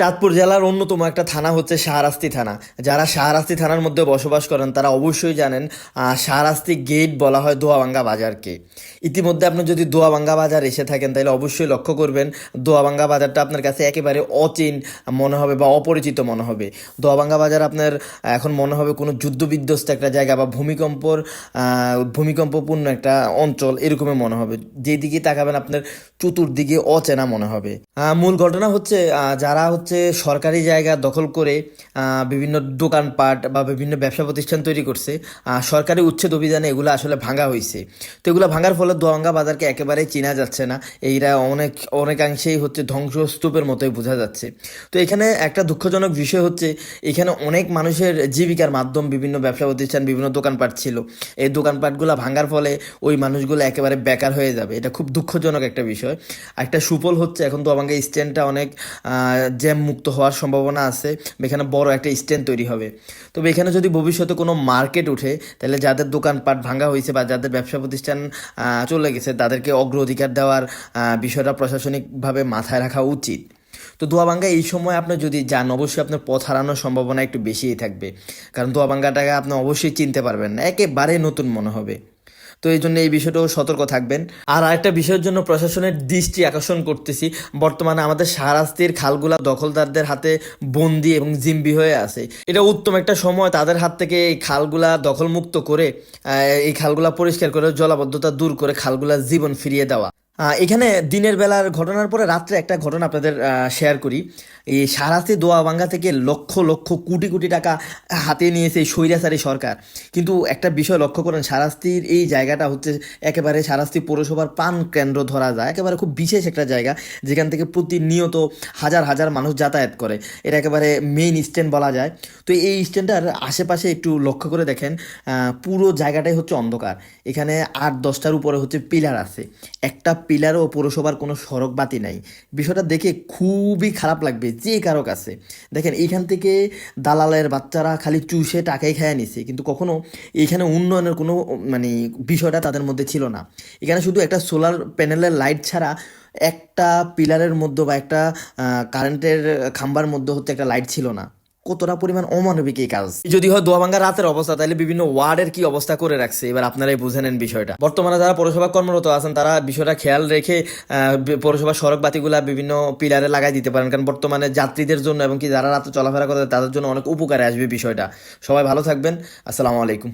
চাঁদপুর জেলার অন্যতম একটা থানা হচ্ছে শাহরাস্তি থানা। যারা শাহরাস্তি থানার মধ্যে বসবাস করেন, তারা অবশ্যই জানেন শাহরাস্তি গেট বলা হয় দোয়াবাঙ্গা বাজারকে। ইতিমধ্যে আপনি যদি দোয়াবাঙ্গা বাজার এসে থাকেন, তাহলে অবশ্যই লক্ষ্য করবেন, দোয়াবাঙ্গা বাজারটা আপনার কাছে একেবারে অচিন মনে হবে বা অপরিচিত মনে হবে। দোয়াবাঙ্গা বাজার আপনার এখন মনে হবে কোনো যুদ্ধবিধ্বস্ত একটা জায়গা বা ভূমিকম্পর ভূমিকম্পপূর্ণ একটা অঞ্চল এরকমই মনে হবে। যেদিকে তাকাবেন, আপনার চতুর্দিকে অচেনা মনে হবে। মূল ঘটনা হচ্ছে যারা হচ্ছে সরকারি জায়গা দখল করে বিভিন্ন দোকানপাট বা বিভিন্ন ব্যবসা প্রতিষ্ঠান তৈরি করছে। সরকারি উচ্ছেদ অভিযানে এগুলো আসলে ভাঙা হয়েছে তো এগুলো ভাঙার ফলে দোয়াঙ্গা বাজারকে একেবারেই চেনা যাচ্ছে না। এইরা অনেক, অনেকাংশেই হচ্ছে ধ্বংসস্তূপের মতোই বোঝা যাচ্ছে। তো এখানে একটা দুঃখজনক বিষয় হচ্ছে, এখানে অনেক মানুষের জীবিকার মাধ্যম বিভিন্ন ব্যবসা প্রতিষ্ঠান, বিভিন্ন দোকানপাট ছিল। এই দোকানপাটগুলো ভাঙার ফলে ওই মানুষগুলো একেবারে বেকার হয়ে যাবে। এটা খুব দুঃখজনক একটা বিষয়। একটা সুফল হচ্ছে এখন তো আমাকে স্ট্যান্ডটা অনেক জ্যাম মুক্ত হওয়ার সম্ভাবনা আছে এখানে বড় একটা স্ট্যান্ড তৈরি হবে। তবে এখানে যদি ভবিষ্যতে কোনো মার্কেট উঠে তাহলে যাদের দোকানপাট ভাঙা হয়েছে বা যাদের ব্যবসা প্রতিষ্ঠান চলে গেছে, তাদেরকে অগ্রাধিকার দেওয়ার বিষয়টা প্রশাসনিকভাবে মাথায় রাখা উচিত। তো দোয়াবাঙ্গা এই সময় আপনি যদি যান, অবশ্যই আপনার পথ হারানোর সম্ভাবনা একটু বেশিই থাকবে। কারণ দোয়াবাঙ্গাটাকে আপনি অবশ্যই চিনতে পারবেন না। একেবারে নতুন মনে হবে। তো এই জন্য এই বিষয়টাও সতর্ক থাকবেন। আর আরেকটা বিষয়ের জন্য প্রশাসনের দৃষ্টি আকর্ষণ করতেছি। বর্তমানে আমাদের সারাস্তির খালগুলা দখলদারদের হাতে বন্দি এবং জিম্বি হয়ে আছে। এটা উত্তম একটা সময় তাদের হাত থেকে এই খালগুলা দখলমুক্ত করে এই খালগুলা পরিষ্কার করে জলাবদ্ধতা দূর করে খালগুলা জীবন ফিরিয়ে দেওয়া। এখানে দিনের বেলার ঘটনার পরে রাত্রে একটা ঘটনা আপনাদের শেয়ার করি। এই সারাস্তি দোয়াবাঙ্গা থেকে লক্ষ লক্ষ, কোটি কোটি টাকা হাতে নিয়েছে এই স্বৈরাচারী সরকার। কিন্তু একটা বিষয় লক্ষ্য করেন, সারাস্তির এই জায়গাটা হচ্ছে একেবারে সারাস্তি পৌরসভার প্রাণ কেন্দ্র ধরা যায়। একেবারে খুব বিশেষ একটা জায়গা, যেখান থেকে প্রতিনিয়ত হাজার হাজার মানুষ যাতায়াত করে। এটা একেবারে মেইন স্ট্যান্ড বলা যায়। তো এই স্ট্যান্ডটার আশেপাশে একটু লক্ষ্য করে দেখেন পুরো জায়গাটাই হচ্ছে অন্ধকার। এখানে আট, দশটার উপরে হচ্ছে পিলার আছে। একটা পিলারও পৌরসভার কোনো সড়ক বাতি নাই। বিষয়টা দেখে খুবই খারাপ লাগবে যে কারও কাছে। দেখেন, এইখান থেকে দালালের বাচ্চারা খালি চুষে টাকাই খেয়ে নিছে, কিন্তু কখনো এইখানে উন্নয়নের কোনো মানে বিষয়টা তাদের মধ্যে ছিল না। এখানে শুধু একটা সোলার প্যানেলের লাইট ছাড়া একটা পিলারের মধ্যে বা একটা কারেন্টের খাম্বার মধ্যে হচ্ছে একটা লাইট ছিল না। কতটা পরিমাণ অমানবিক এই কাজ? যদি হয় দোয়াবাঙ্গা রাতের অবস্থা, তাহলে বিভিন্ন ওয়ার্ডের কি অবস্থা করে রাখছে? এবার আপনারাই বুঝে নেন বিষয়টা। বর্তমানে যারা পৌরসভা কর্মরত আছেন, তারা বিষয়টা খেয়াল রেখে পৌরসভা সড়ক বাতিগুলা বিভিন্ন পিলারে লাগাই দিতে পারেন। কারণ বর্তমানে যাত্রীদের জন্য এবং কি যারা রাতে চলাফেরা করে, তাদের জন্য অনেক উপকারে আসবে বিষয়টা। সবাই ভালো থাকবেন। আসসালামু আলাইকুম।